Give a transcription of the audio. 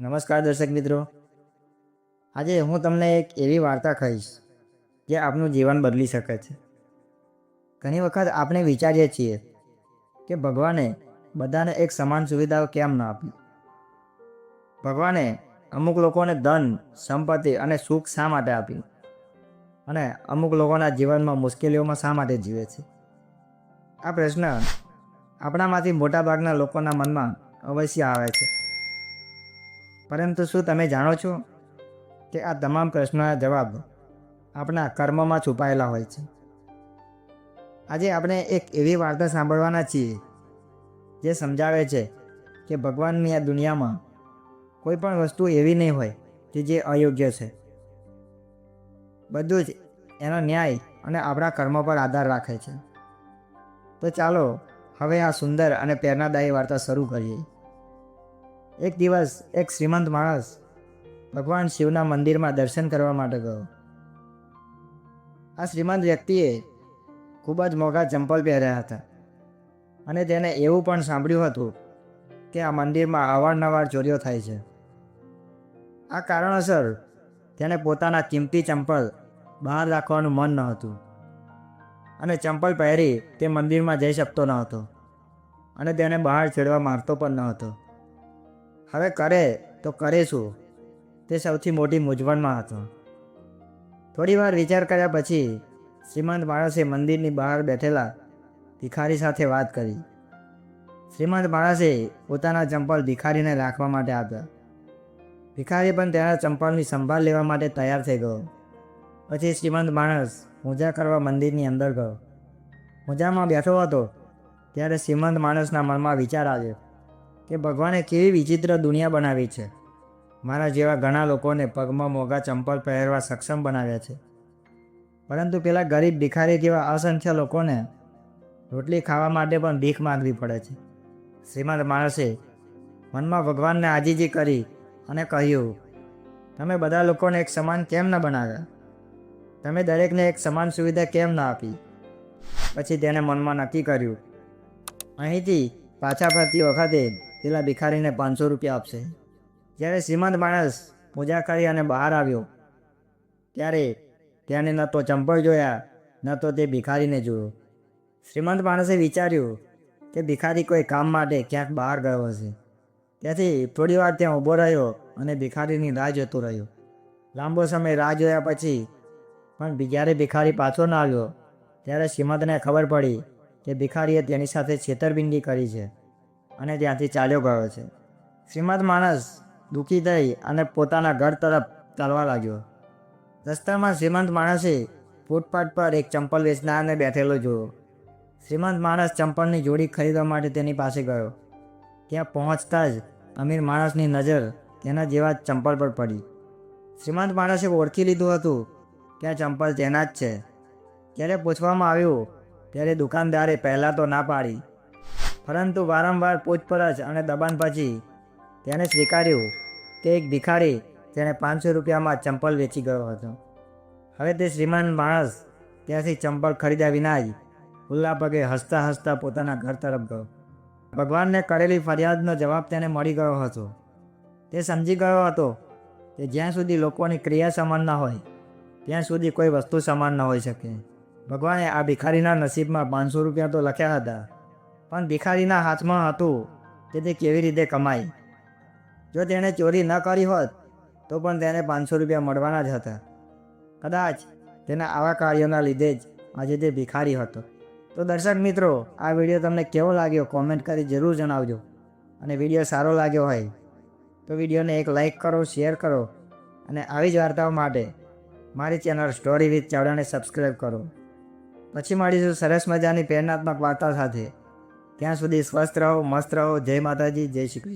નમસ્કાર દર્શક મિત્રો. આજે હું તમને એક એવી વાર્તા કહીશ જે આપનું જીવન બદલી શકે છે. ઘણી વખત આપણે વિચારીએ છીએ કે ભગવાને બધાને એક સમાન સુવિધાઓ કેમ ન આપી? ભગવાને અમુક લોકોને ધન, સંપત્તિ અને સુખ શા માટે આપ્યું અને અમુક લોકોના જીવનમાં મુશ્કેલીઓમાં શા માટે જીવે છે? આ પ્રશ્ન આપણામાંથી મોટાભાગના લોકોના મનમાં અવશ્ય આવે છે. પરંતુ શું તમે જાણો છો કે આ તમામ પ્રશ્નોના જવાબ આપણા કર્મમાં છુપાયેલા હોય છે? આજે આપણે એક એવી વાર્તા સાંભળવાના છીએ જે સમજાવે છે કે ભગવાનની આ દુનિયામાં કોઈ પણ વસ્તુ એવી નહીં હોય કે જે અયોગ્ય છે. બધું જ એનો ન્યાય અને આપણા કર્મ પર આધાર રાખે છે. તો ચાલો હવે આ સુંદર અને પ્રેરણાદાયી વાર્તા શરૂ કરીએ. એક દિવસ એક શ્રીમંત માણસ ભગવાન શિવના મંદિરમાં દર્શન કરવા માટે ગયો. આ શ્રીમંત વ્યક્તિએ ખૂબ જ મોંઘા ચંપલ પહેર્યા હતા અને તેને એવું પણ સાંભળ્યું હતું કે આ મંદિરમાં અવારનવાર ચોરીઓ થાય છે. આ કારણોસર તેણે પોતાના કિંમતી ચંપલ બહાર રાખવાનું મન ન હતું અને ચંપલ પહેરી તે મંદિરમાં જઈ શકતો ન હતો અને તેને બહાર ચડવા મારતો પણ ન હતો. હવે કરે તો કરે શું તે સૌથી મોટી મૂંઝવણમાં હતો. થોડી વાર વિચાર કર્યા પછી શ્રીમંત માણસે મંદિરની બહાર બેઠેલા ભિખારી સાથે વાત કરી. શ્રીમંત માણસે પોતાના ચંપલ ભિખારીને રાખવા માટે આપ્યા. ભિખારી પણ તેના ચંપલની સંભાળ લેવા માટે તૈયાર થઈ ગયો. પછી શ્રીમંત માણસ પૂજા કરવા મંદિરની અંદર ગયો. પૂજામાં બેઠો હતો ત્યારે શ્રીમંત માણસના મનમાં વિચાર આવ્યો. કે ભગવાને કેવી વિચિત્ર દુનિયા બનાવી છે. મારા જેવા ઘણા લોકોને પગમાં મોંઘા ચંપલ પહેરવા સક્ષમ બનાવ્યા છે. પરંતુ પેલા ગરીબ ભિખારી જેવા અસંખ્ય લોકોને રોટલી ખાવા માટે પણ ભીખ માંગવી પડે છે. શ્રીમદ માણસે મનમાં ભગવાનને આજીજી કરી અને કહ્યું, તમે બધા લોકોને એક સમાન કેમ ન બનાવ્યા? તમે દરેકને એક સમાન સુવિધા કેમ ના આપી? પછી તેને મનમાં નક્કી કર્યું, અહીંથી પાછા ફરતી વખતે પેલા ભિખારીને પાંચસો રૂપિયા આપશે. જ્યારે શ્રીમંત માણસ પૂજા કરી અને બહાર આવ્યો, ત્યારે તેને ન તો ચંપળ જોયા, ન તો તે ભિખારીને જોયો. શ્રીમંત માણસે વિચાર્યું કે ભિખારી કોઈ કામ માટે ક્યાંક બહાર ગયો હશે. ત્યાંથી થોડી વાર ત્યાં ઊભો રહ્યો અને ભિખારીની રાહ જોતો રહ્યો. લાંબો સમય રાહ જોયા પછી પણ જ્યારે ભિખારી પાછો ન આવ્યો, ત્યારે શ્રીમંતને ખબર પડી કે ભિખારીએ તેની સાથે છેતરપિંડી કરી છે. અને ત્યાંથી ચાલ્યો ગયો છે. શ્રીમંત માણસ દુઃખી થઈ અને પોતાના ઘર તરફ ચાલવા લાગ્યો. રસ્તામાં શ્રીમંત માણસે ફૂટપાથ પર એક ચંપલ વેચનારને બેઠેલો જોયો. શ્રીમંત માણસ ચંપલની જોડી ખરીદવા માટે તેની પાસે ગયો. ત્યાં પહોંચતા જ અમીર માણસની નજર તેના જેવા ચંપલ પર પડી. શ્રીમંત માણસે ઓળખી લીધું હતું કે આ ચંપલ તેના જ છે. જ્યારે પૂછવામાં આવ્યું, ત્યારે દુકાનદારે પહેલાં તો ના પાડી પરંતુ વારંવાર પૂછપરછ અને દબાણ પછી તેણે સ્વીકાર્યું તે એક ભિખારી તેણે પાંચસો રૂપિયામાં ચંપલ વેચી ગયો હતો. હવે તે શ્રીમંત માણસ ત્યાંથી ચંપલ ખરીદ્યા વિના જ ખુલ્લા પગે હસતા હસતા પોતાના ઘર તરફ ગયો. ભગવાનને કરેલી ફરિયાદનો જવાબ તેને મળી ગયો હતો. તે સમજી ગયો હતો કે જ્યાં સુધી લોકોની ક્રિયા સમાન ન હોય, ત્યાં સુધી કોઈ વસ્તુ સમાન ન હોઈ શકે. ભગવાને આ ભિખારીના નસીબમાં પાંચસો રૂપિયા તો લખ્યા હતા. પણ ભિખારીના હાથમાં હતું. કે તે કેવી રીતે કમાઈ? જો તેણે ચોરી ન કરી હોત, તો પણ તેને પાંચસો રૂપિયા મળવાના જ હતા. કદાચ તેના આવા કાર્યોના લીધે જ આજે તે ભિખારી હતો. તો દર્શક મિત્રો, આ વીડિયો તમને કેવો લાગ્યો કોમેન્ટ કરી જરૂર જણાવજો. અને વીડિયો સારો લાગ્યો હોય, તો વિડીયોને એક લાઈક કરો, શેર કરો. અને આવી જ વાર્તાઓ માટે મારી ચેનલ સ્ટોરી વિથ ચાવડાને સબસ્ક્રાઈબ કરો. પછી મળીશું સરસ મજાની પ્રેરણાત્મક વાર્તા સાથે. ત્યાં સુધી સ્વસ્થ રહો મસ્ત રહો. જય માતાજી જય શ્રી કૃષ્ણ.